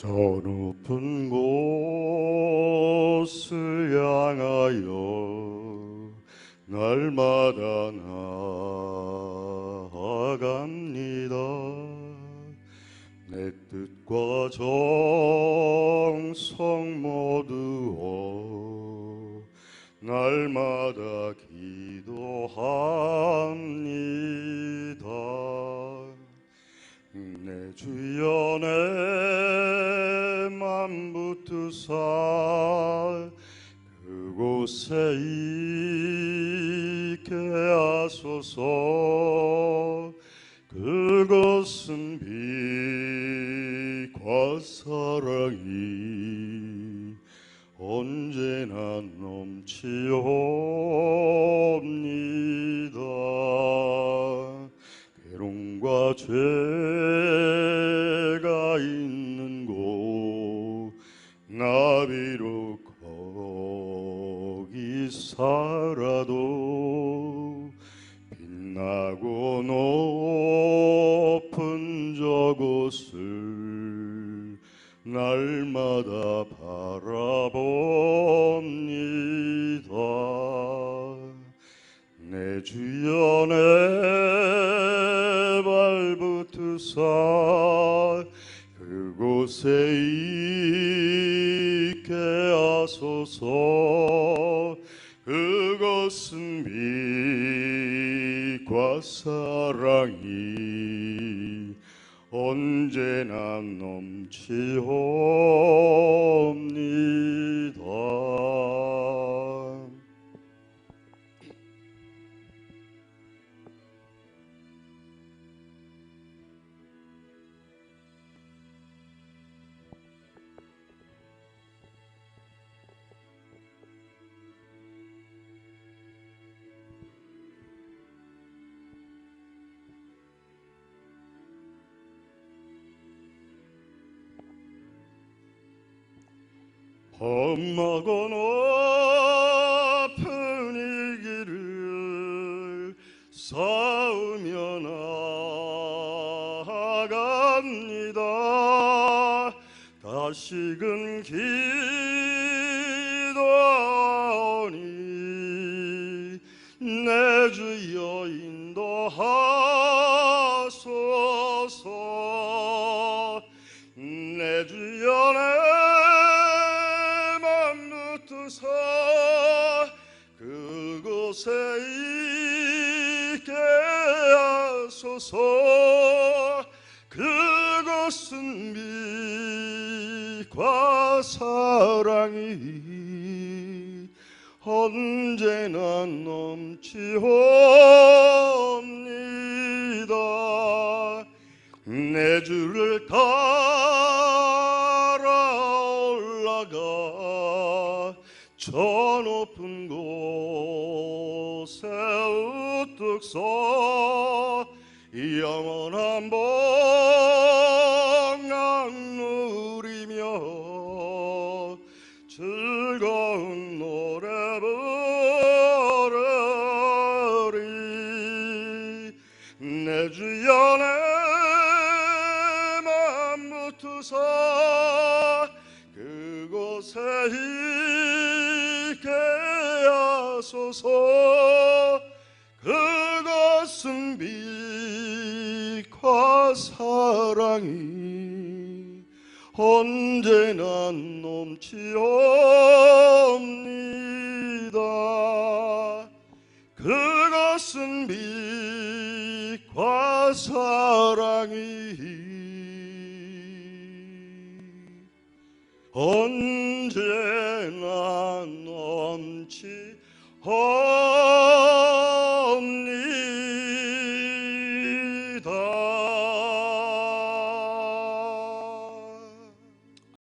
저 높은 곳을 향하여 날마다 나아갑니다. 내 뜻과 정성 모두 날마다 기도합니다. 내 내맘 붙으사 그곳에 있게 하소서 그것은 빛과 사랑이 언제나 넘치옵니다. 괴로움과 죄가 있는 곳 나비로 거기 살아도 빛나고 높은 저곳을 날마다 바라봅니다. 내내 곳에 있게 하소서. 그것은 빛과 사랑이 언제나 넘치옵니 험하고 높은 이 길을 싸우며 나아갑니다. 다시금 기도하오니 내 주여 인도하 붙으사 그곳에 있게 하소서. 그곳은 빛과 사랑이 언제나 넘치옵니다. 내 주를 따라 올라가 저 높은 곳에 우뚝 서 영원한 복락 누리며 즐거운 노래 부르리. 내 주여 내 맘 붙으사 그곳에 있게 하소서. 그것은 빛과 사랑이 언제나 넘치옵니다. 그것은 빛과 사랑이 언제나 넘치